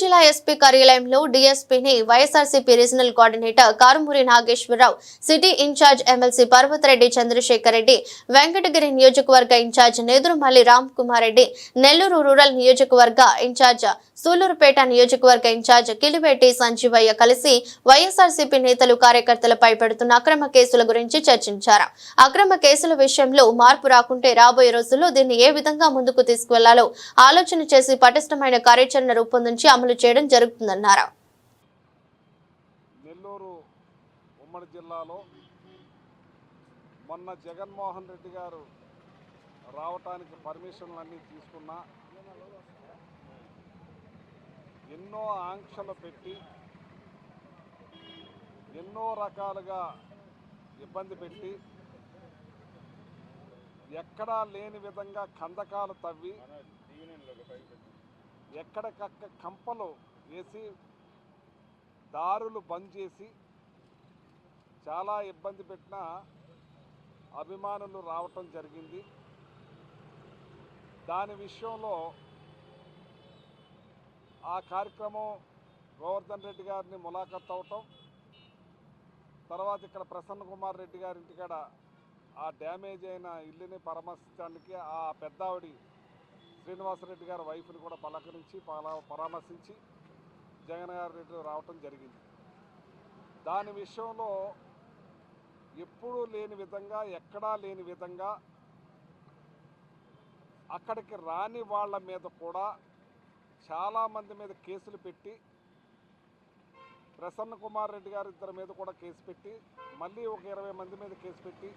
జిల్లా ఎస్పీ కార్యాలయంలో డీఎస్పీని YSRCP regional coordinator Karumuri Nageswararao city incharge MLC Parvathareddy Chandrasekhar Reddy Venkatagiri నియోజకవర్గ incharge Nedurumalli Ram Kumar Reddy Nellore rural నియోజకవర్గ incharge Sullurpeta నియోజకవర్గ incharge Kiliveti Sanjeevaiah కలిసి వైఎస్ఆర్సీపీ నేతలు కార్యకర్తలపై పెడుతున్న అక్రమ కేసుల గురించి చర్చించారు. అక్రమ కేసుల విషయంలో మార్పు రాకుంటే రాబోయే రోజుల్లో దీన్ని ఏ విధంగా ముందుకు తీసుకువెళ్ళాలో ఆలోచన చేసి పటిష్టమైన కార్యాచరణ రూపొందించి అమలు చేయడం జరుగుతుందన్నారు. నెల్లూరు ఉమ్మడి జిల్లాలో మొన్న జగన్మోహన్ రెడ్డి గారు రావటానికి పర్మిషన్లు అన్నీ తీసుకున్నా ఎన్నో ఆంక్షలు పెట్టి ఎన్నో రకాలుగా ఇబ్బంది పెట్టి ఎక్కడా లేని విధంగా కందకాలు తవ్వి ఎక్కడికక్క కంపలు వేసి దారులు బంద్ చేసి చాలా ఇబ్బంది పెట్టిన అభిమానులు రావటం జరిగింది. దాని విషయంలో ఆ కార్యక్రమం గోవర్ధన్ రెడ్డి గారిని ములాఖత్ అవటం తర్వాత ఇక్కడ ప్రసన్న కుమార్ రెడ్డి గారి ఇంటికాడ ఆ డ్యామేజ్ అయిన ఇల్లుని పరామర్శించడానికి ఆ పెద్దావిడి శ్రీనివాసరెడ్డి గారి వైఫ్ని కూడా పలకరించి పలా పరామర్శించి జగన్ గారి రెడ్డి రావటం జరిగింది. దాని విషయంలో ఎప్పుడూ లేని విధంగా ఎక్కడా లేని విధంగా అక్కడికి రాని వాళ్ళ మీద కూడా చాలామంది మీద కేసులు పెట్టి ప్రసన్న కుమార్ రెడ్డి గారి ఇద్దరి మీద కూడా కేసు పెట్టి మళ్ళీ ఒక ఇరవై మంది మీద కేసు పెట్టి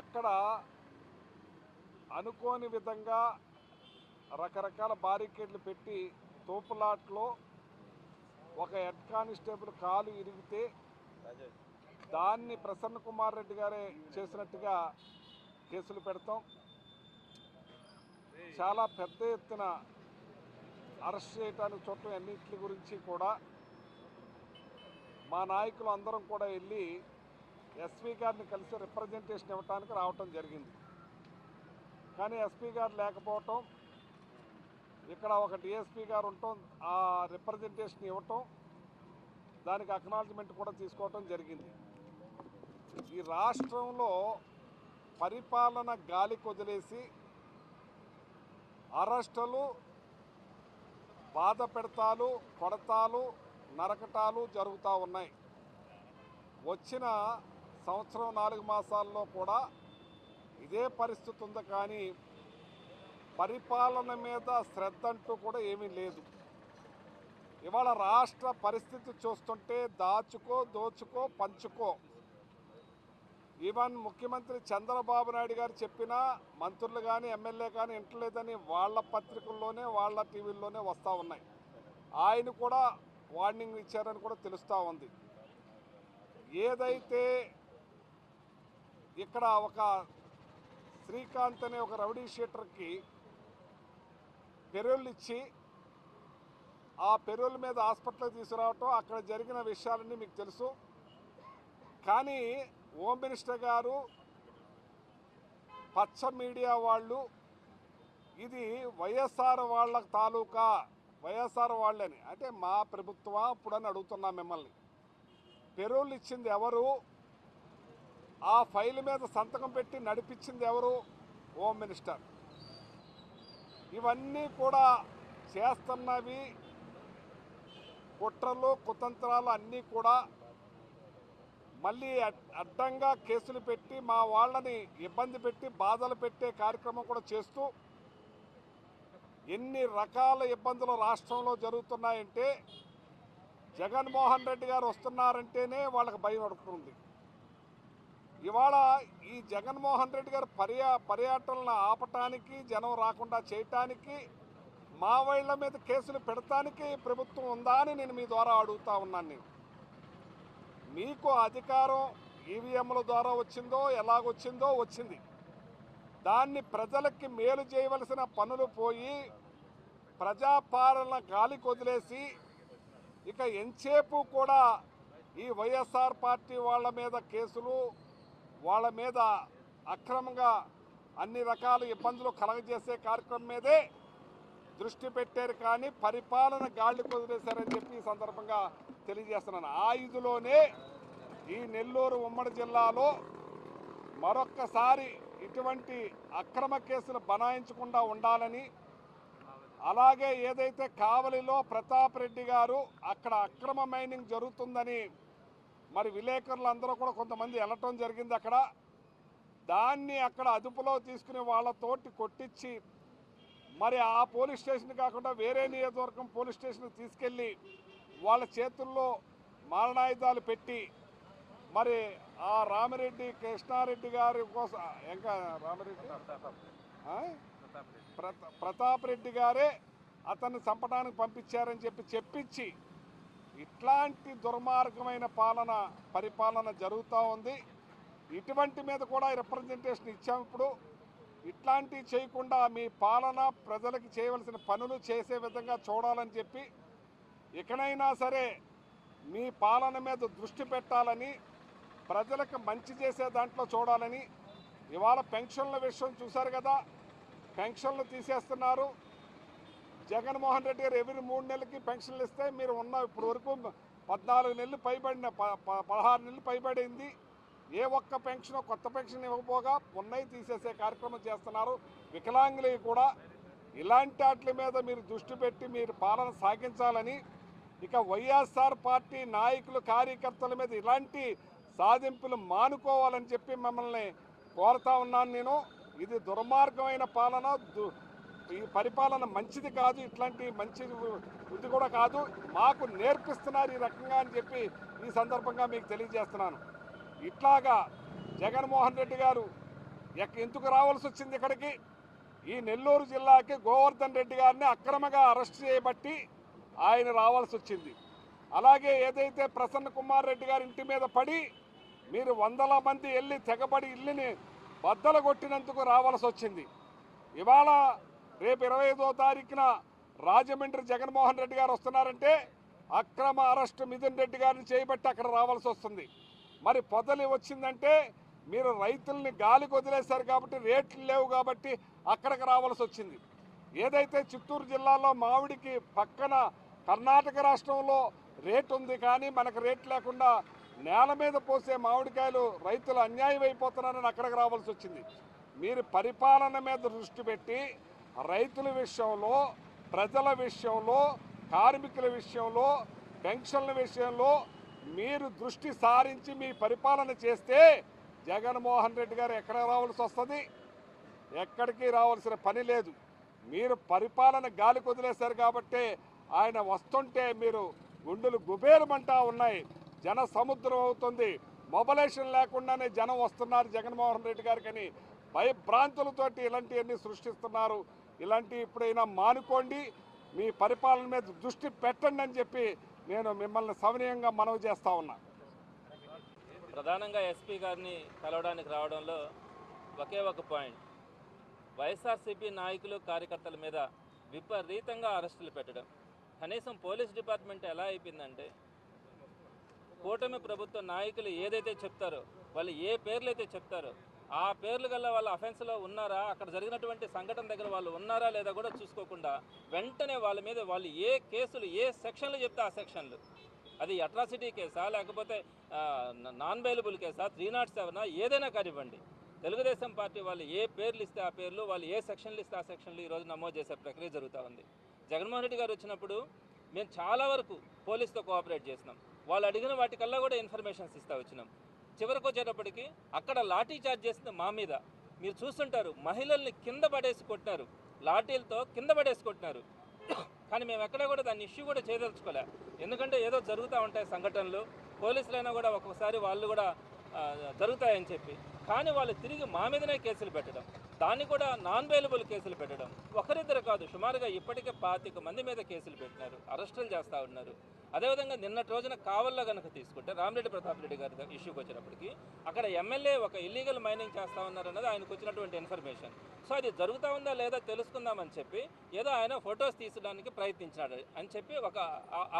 అక్కడ అనుకోని విధంగా రకరకాల బారికేడ్లు పెట్టి తోపులాట్లో ఒక హెడ్ కానిస్టేబుల్ కాలు ఇరిగితే దాన్ని ప్రసన్న కుమార్ రెడ్డి గారే చేసినట్టుగా కేసులు పెడతాం. చాలా పెద్ద ఎత్తున అరెస్ట్ చేయడానికి చూడటం అన్నింటి గురించి కూడా మా నాయకులు అందరం కూడా వెళ్ళి ఎస్వి గారిని కలిసి రిప్రజెంటేషన్ ఇవ్వడానికి రావటం జరిగింది. కానీ ఎస్పీ గారు లేకపోవటం ఇక్కడ ఒక డిఎస్పీ గారు ఉండటం ఆ రిప్రజెంటేషన్ ఇవ్వటం దానికి అక్నాలజ్మెంట్ కూడా తీసుకోవటం జరిగింది. ఈ రాష్ట్రంలో పరిపాలన గాలి కొదిలేసి అరెస్టులు బాధ పెడతాలు కొడతాలు నరకటాలు జరుగుతూ ఉన్నాయి. వచ్చిన సంవత్సరం నాలుగు మాసాల్లో కూడా ఇదే పరిస్థితి ఉంది కానీ పరిపాలన మీద శ్రద్ధ అంటూ కూడా ఏమీ లేదు. ఇవాళ రాష్ట్ర పరిస్థితి చూస్తుంటే దాచుకో దోచుకో పంచుకో. ఈవెన్ ముఖ్యమంత్రి చంద్రబాబు నాయుడు గారు చెప్పినా మంత్రులు కానీ ఎమ్మెల్యే కానీ ఇంటలేదని వాళ్ళ పత్రికల్లోనే వాళ్ళ టీవీల్లోనే వస్తూ ఉన్నాయి. ఆయన కూడా వార్నింగ్ ఇచ్చారని కూడా తెలుస్తూ ఉంది. ఏదైతే ఇక్కడ ఒక శ్రీకాంత్ అనే ఒక రౌడీ షీటర్కి పెరోల్ ఇచ్చి ఆ పెరోల్ మీద హాస్పిటల్కి తీసుకురావటం అక్కడ జరిగిన విషయాలన్నీ మీకు తెలుసు. కానీ హోమ్ మినిస్టర్ గారు పచ్చ మీడియా వాళ్ళు ఇది వైఎస్ఆర్ వాళ్ళ తాలూకా వైఎస్ఆర్ వాళ్ళని అంటే మా ప్రభుత్వం ఇప్పుడని అడుగుతున్నాం మిమ్మల్ని. పెరోల్ ఇచ్చింది ఎవరు? ఆ ఫైల్ మీద సంతకం పెట్టి నడిపించింది ఎవరు? Home minister. ఇవన్నీ కూడా చేస్తున్నవి కుట్రలు కుతంత్రాలు అన్నీ కూడా మళ్ళీ అడ్- అడ్డంగా కేసులు పెట్టి మా వాళ్ళని ఇబ్బంది పెట్టి బాధలు పెట్టే కార్యక్రమం కూడా చేస్తూ ఎన్ని రకాల ఇబ్బందులు రాష్ట్రంలో జరుగుతున్నాయంటే జగన్మోహన్ రెడ్డి గారు వస్తున్నారంటేనే వాళ్ళకి భయం అడుగుతుంది. ఇవాళ ఈ జగన్మోహన్ రెడ్డి గారు పర్యా పర్యటనలను ఆపటానికి జనం రాకుండా చేయటానికి మా మీద కేసులు పెడటానికి ప్రభుత్వం ఉందా అని నేను మీ ద్వారా అడుగుతా ఉన్నాను. నేను మీకు అధికారం ఈవీఎంల ద్వారా వచ్చిందో ఎలాగొచ్చిందో వచ్చింది. దాన్ని ప్రజలకి మేలు చేయవలసిన పనులు పోయి ప్రజాపాలన గాలి కొదిలేసి ఇక ఎంతసేపు కూడా ఈ వైఎస్ఆర్ పార్టీ వాళ్ళ మీద కేసులు వాళ్ళ మీద అక్రమంగా అన్ని రకాల ఇబ్బందులు కలగజేసే కార్యక్రమం మీదే దృష్టి పెట్టారు కానీ పరిపాలన గాళ్ళు కుదిరేశారని చెప్పి ఈ సందర్భంగా తెలియజేస్తున్నాను. ఆ ఇదిలోనే ఈ నెల్లూరు ఉమ్మడి జిల్లాలో మరొక్కసారి ఇటువంటి అక్రమ కేసులు బనాయించకుండా ఉండాలని అలాగే ఏదైతే కావలిలో ప్రతాప్ రెడ్డి గారు అక్కడ అక్రమ మైనింగ్ జరుగుతుందని మరి విలేకరులు అందరూ కూడా కొంతమంది వెళ్ళటం జరిగింది అక్కడ. దాన్ని అక్కడ అదుపులో తీసుకుని వాళ్ళతోటి కొట్టించి మరి ఆ పోలీస్ స్టేషన్ కాకుండా వేరే నియోజకవర్గం పోలీస్ స్టేషన్కి తీసుకెళ్ళి వాళ్ళ చేతుల్లో మారణాయుధాలు పెట్టి మరి ఆ రామిరెడ్డి కృష్ణారెడ్డి గారి కోసం ఇంకా రామిరెడ్డి? ప్రతాప్ రెడ్డి గారే అతన్ని చంపడానికి పంపించారని చెప్పి చెప్పించి ఇట్లాంటి దుర్మార్గమైన పాలన పరిపాలన జరుగుతూ ఉంది. ఇటువంటి మీద కూడా రిప్రజెంటేషన్ ఇచ్చాం ఇప్పుడు. ఇట్లాంటివి చేయకుండా మీ పాలన ప్రజలకు చేయవలసిన పనులు చేసే విధంగా చూడాలని చెప్పి ఇకనైనా సరే మీ పాలన మీద దృష్టి పెట్టాలని ప్రజలకు మంచి చేసే దాంట్లో చూడాలని ఇవాళ పెన్షన్ల విషయం చూశారు కదా పెన్షన్లు తీసేస్తున్నారు. జగన్మోహన్ రెడ్డి గారు ఎవరి మూడు నెలలకి పెన్షన్లు ఇస్తే మీరు ఉన్న ఇప్పుడు వరకు పద్నాలుగు నెలలు పైబడిన ప- ప- పదహారు నెలలు పైబడింది. ఏ ఒక్క పెన్షన్ కొత్త పెన్షన్ ఇవ్వకపోగా ఉన్నాయి తీసేసే కార్యక్రమం చేస్తున్నారు. వికలాంగులవి కూడా ఇలాంటి వాటి మీద మీరు దృష్టి పెట్టి మీరు పాలన సాగించాలని ఇక వైఎస్ఆర్ పార్టీ నాయకులు కార్యకర్తల మీద ఇలాంటి సాధింపులు మానుకోవాలని చెప్పి మమ్మల్ని కోరుతా ఉన్నాను నేను. ఇది దుర్మార్గమైన పాలన దు- ఈ పరిపాలన మంచిది కాదు ఇట్లాంటి మంచి ఇది కూడా కాదు. మాకు నేర్పిస్తున్నారు ఈ రకంగా అని చెప్పి ఈ సందర్భంగా మీకు తెలియజేస్తున్నాను. ఇట్లాగా జగన్మోహన్ రెడ్డి గారు ఎక్- ఎందుకు రావాల్సి వచ్చింది ఇక్కడికి? ఈ నెల్లూరు జిల్లాకి గోవర్ధన్ రెడ్డి గారిని అక్రమంగా అరెస్ట్ చేయబట్టి ఆయన రావాల్సి వచ్చింది. అలాగే ఏదైతే ప్రసన్న కుమార్ రెడ్డి గారి ఇంటి మీద పడి మీరు వందల మంది వెళ్ళి తెగబడి ఇల్లుని బద్దలు కొట్టినందుకు రావాల్సి వచ్చింది. ఇవాళ రేపు ఇరవై ఐదో తారీఖున రాజమండ్రి జగన్మోహన్ రెడ్డి గారు వస్తున్నారంటే అక్రమ అరెస్టు మిథున్ రెడ్డి గారిని చేయబట్టి అక్కడ రావాల్సి వస్తుంది. మరి పొదలి వచ్చిందంటే మీరు రైతుల్ని గాలికి వదిలేశారు కాబట్టి రేట్లు లేవు కాబట్టి అక్కడికి రావాల్సి వచ్చింది. ఏదైతే చిత్తూరు జిల్లాలో మామిడికి పక్కన కర్ణాటక రాష్ట్రంలో రేటు ఉంది కానీ మనకు రేట్ లేకుండా నేల మీద పోసే మామిడికాయలు రైతులు అన్యాయం అయిపోతున్నారని అక్కడికి రావాల్సి వచ్చింది. మీరు పరిపాలన మీద దృష్టి పెట్టి రైతుల విషయంలో ప్రజల విషయంలో కార్మికుల విషయంలో పెన్షన్ల విషయంలో మీరు దృష్టి సారించి మీ పరిపాలన చేస్తే జగన్మోహన్ రెడ్డి గారు ఎక్కడ రావాల్సి వస్తుంది? ఎక్కడికి రావాల్సిన పని లేదు. మీరు పరిపాలన గాలి కుదిలేశారు కాబట్టి ఆయన వస్తుంటే మీరు గుండెలు గుబేరమంటా ఉన్నాయి. జన సముద్రం అవుతుంది. మొబలేషన్ లేకుండానే జనం వస్తున్నారు జగన్మోహన్ రెడ్డి గారికని భయభ్రాంతులతోటి ఇలాంటివన్నీ సృష్టిస్తున్నారు. ఇలాంటి ఇప్పుడైనా మానుకోండి మీ పరిపాలన మీద దృష్టి పెట్టండి అని చెప్పి నేను మిమ్మల్ని సవనీయంగా మనవి చేస్తా ఉన్నా. ప్రధానంగా ఎస్పీ గారిని కలవడానికి రావడంలో ఒకే ఒక పాయింట్. వైఎస్ఆర్సీపీ నాయకులు కార్యకర్తల మీద విపరీతంగా అరెస్టులు పెట్టడం. కనీసం పోలీస్ డిపార్ట్మెంట్ ఎలా అయిపోయిందంటే కూటమి ప్రభుత్వ నాయకులు ఏదైతే చెప్తారో వాళ్ళు ఏ పేర్లు అయితే చెప్తారో ఆ పేర్లు గల వాళ్ళ అఫెన్స్లో ఉన్నారా? అక్కడ జరిగినటువంటి సంఘటన దగ్గర వాళ్ళు ఉన్నారా లేదా కూడా చూసుకోకుండా వెంటనే వాళ్ళ మీద వాళ్ళు ఏ కేసులు ఏ సెక్షన్లు చెప్తే ఆ సెక్షన్లు అది అట్రాసిటీ కేసా? లేకపోతే నాన్ బెయిలబుల్ కేసా? త్రీ నాట్ సెవెనా ఏదైనా కానివ్వండి. తెలుగుదేశం పార్టీ వాళ్ళు ఏ పేర్లు ఇస్తే ఆ పేర్లు వాళ్ళు ఏ సెక్షన్లు ఇస్తే ఆ సెక్షన్లు ఈరోజు నమోదు చేసే ప్రక్రియ జరుగుతూ ఉంది. జగన్మోహన్ రెడ్డి గారు వచ్చినప్పుడు మేము చాలా వరకు పోలీస్తో కోఆపరేట్ చేసినాం. వాళ్ళు అడిగిన వాటికల్లా కూడా ఇన్ఫర్మేషన్స్ ఇస్తా వచ్చినాం. చివరికి వచ్చేటప్పటికి అక్కడ లాఠీ చార్జ్ చేసింది మా మీద. మీరు చూస్తుంటారు మహిళల్ని కింద పడేసి కొట్టినారు. లాఠీలతో కింద పడేసి కొట్టినారు. కానీ మేము ఎక్కడ కూడా దాన్ని ఇష్యూ కూడా చేయదలుచుకోలే. ఎందుకంటే ఏదో జరుగుతూ ఉంటాయి సంఘటనలు పోలీసులైనా కూడా ఒక్కొక్కసారి వాళ్ళు కూడా జరుగుతాయని చెప్పి. కానీ వాళ్ళు తిరిగి మా మీదనే కేసులు పెట్టడం దాన్ని కూడా నాన్ వేలబుల్ కేసులు పెట్టడం ఒకరిద్దరు కాదు. సుమారుగా ఇప్పటికే పాతిక మంది మీద కేసులు పెట్టినారు అరెస్టులు చేస్తూ ఉన్నారు. అదేవిధంగా నిన్నటి రోజున కావల్లో కనుక తీసుకుంటే రామిరెడ్డి ప్రతాప్ రెడ్డి గారి ఇష్యూకి వచ్చినప్పటికీ అక్కడ ఎమ్మెల్యే ఒక ఇల్లీగల్ మైనింగ్ చేస్తా ఉన్నారన్నది ఆయనకు వచ్చినటువంటి ఇన్ఫర్మేషన్ సో అది జరుగుతూ ఉందా లేదా తెలుసుకుందామని చెప్పి ఏదో ఆయన ఫొటోస్ తీసడానికి ప్రయత్నించినాడు అని చెప్పి ఒక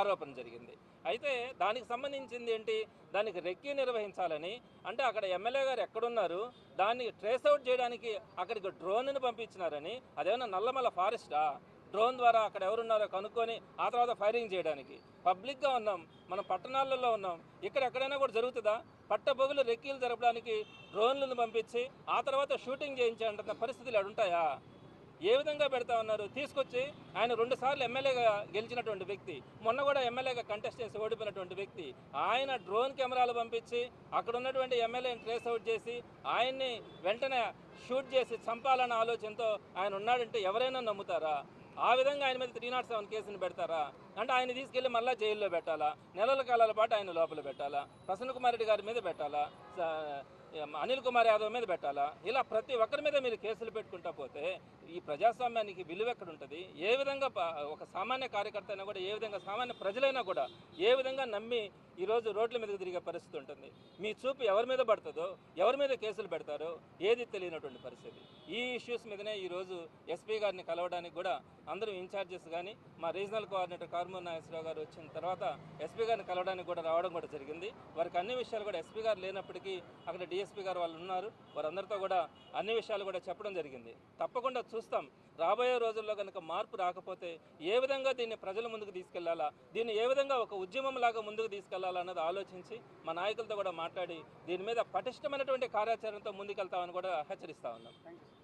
ఆరోపణ జరిగింది. అయితే దానికి సంబంధించింది ఏంటి? దానికి రెక్కి నిర్వహించాలని అంటే అక్కడ ఎమ్మెల్యే గారు ఎక్కడున్నారు? దాన్ని ట్రేస్ అవుట్ చేయడానికి అక్కడికి డ్రోన్ని పంపించినారని అదేమన్నా నల్లమల్ల ఫారెస్టా డ్రోన్ ద్వారా అక్కడ ఎవరున్నారో కనుక్కొని ఆ తర్వాత ఫైరింగ్ చేయడానికి. పబ్లిక్గా ఉన్నాం మనం పట్టణాలలో ఉన్నాం. ఇక్కడ ఎక్కడైనా కూడా జరుగుతుందా? పట్టబొగులు రెక్కీలు జరపడానికి డ్రోన్లను పంపించి ఆ తర్వాత షూటింగ్ చేయించాలంటున్న పరిస్థితులు ఉంటాయా? ఏ విధంగా పెడతా ఉన్నారు? తీసుకొచ్చి ఆయన రెండు సార్లు ఎమ్మెల్యేగా గెలిచినటువంటి వ్యక్తి మొన్న కూడా ఎమ్మెల్యేగా కంటెస్ట్ చేసి ఓడిపోయినటువంటి వ్యక్తి ఆయన డ్రోన్ కెమెరాలు పంపించి అక్కడ ఉన్నటువంటి ఎమ్మెల్యేని ట్రేస్ అవుట్ చేసి ఆయన్ని వెంటనే షూట్ చేసి చంపాలన్న ఆలోచనతో ఆయన ఉన్నాడంటే ఎవరైనా నమ్ముతారా? ఆ విధంగా ఆయన మీద త్రీ నాట్ సెవెన్ కేసును పెడతారా? అంటే ఆయన తీసుకెళ్ళి మళ్ళీ జైల్లో పెట్టాలా? నెలల కాలాల పాటు ఆయన లోపల పెట్టాలా? ప్రసన్న కుమార్ రెడ్డి గారి మీద పెట్టాలా? అనిల్ కుమార్ యాదవ్ మీద పెట్టాలా? ఇలా ప్రతి ఒక్కరి మీద మీరు కేసులు పెట్టుకుంటా పోతే ఈ ప్రజాస్వామ్యానికి విలువ ఎక్కడ ఉంటుంది ఏ విధంగా ఒక సామాన్య కార్యకర్త అయినా కూడా ఏ విధంగా సామాన్య ప్రజలైనా కూడా ఏ విధంగా నమ్మి ఈరోజు రోడ్ల మీద తిరిగే పరిస్థితి ఉంటుంది? మీ చూపు ఎవరి మీద పడుతుందో ఎవరి మీద కేసులు పెడతారో ఏది తెలియనటువంటి పరిస్థితి? ఈ ఇష్యూస్ మీదనే ఈరోజు ఎస్పీ గారిని కలవడానికి కూడా అందరూ ఇన్ఛార్జెస్ కానీ మా రీజనల్ కోఆర్డినేటర్ కార్మూర్ నాగేశ్వరరావు గారు వచ్చిన తర్వాత ఎస్పీ గారిని కలవడానికి కూడా రావడం కూడా జరిగింది. వారికి అన్ని విషయాలు కూడా ఎస్పీ గారు లేనప్పటికీ అక్కడ డిఎస్పీ గారు వాళ్ళు ఉన్నారు. వారందరితో కూడా అన్ని విషయాలు కూడా చెప్పడం జరిగింది. తప్పకుండా చూస్తాం. రాబోయే రోజుల్లో కనుక మార్పు రాకపోతే ఏ విధంగా దీన్ని ప్రజల ముందుకు తీసుకెళ్ళాలా? దీన్ని ఏ విధంగా ఒక ఉద్యమం లాగా ముందుకు తీసుకెళ్ళాలా అన్నది ఆలోచించి మా నాయకులతో కూడా మాట్లాడి దీని మీద పటిష్టమైనటువంటి కార్యాచరణతో ముందుకెళ్తామని కూడా హెచ్చరిస్తా ఉన్నాం. Thank you